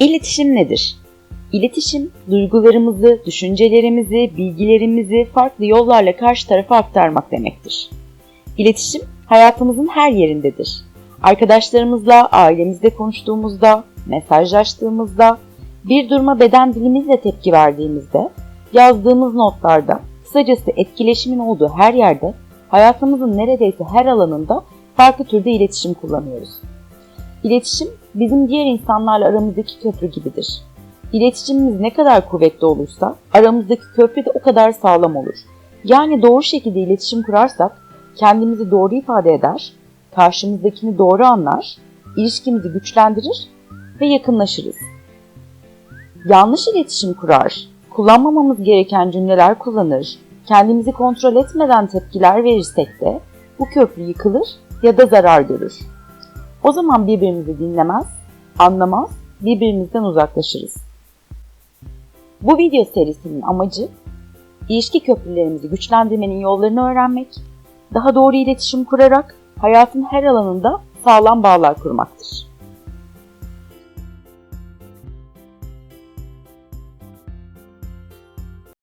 İletişim nedir? İletişim, duygularımızı, düşüncelerimizi, bilgilerimizi farklı yollarla karşı tarafa aktarmak demektir. İletişim, hayatımızın her yerindedir. Arkadaşlarımızla, ailemizle konuştuğumuzda, mesajlaştığımızda, bir duruma beden dilimizle tepki verdiğimizde, yazdığımız notlarda, kısacası etkileşimin olduğu her yerde, hayatımızın neredeyse her alanında farklı türde iletişim kullanıyoruz. İletişim bizim diğer insanlarla aramızdaki köprü gibidir. İletişimimiz ne kadar kuvvetli olursa aramızdaki köprü de o kadar sağlam olur. Yani doğru şekilde iletişim kurarsak kendimizi doğru ifade eder, karşımızdakini doğru anlar, ilişkimizi güçlendirir ve yakınlaşırız. Yanlış iletişim kurar, kullanmamamız gereken cümleler kullanır, kendimizi kontrol etmeden tepkiler verirsek de bu köprü yıkılır ya da zarar görür. O zaman birbirimizi dinlemez, anlamaz, birbirimizden uzaklaşırız. Bu video serisinin amacı ilişki köprülerimizi güçlendirmenin yollarını öğrenmek, daha doğru iletişim kurarak hayatın her alanında sağlam bağlar kurmaktır.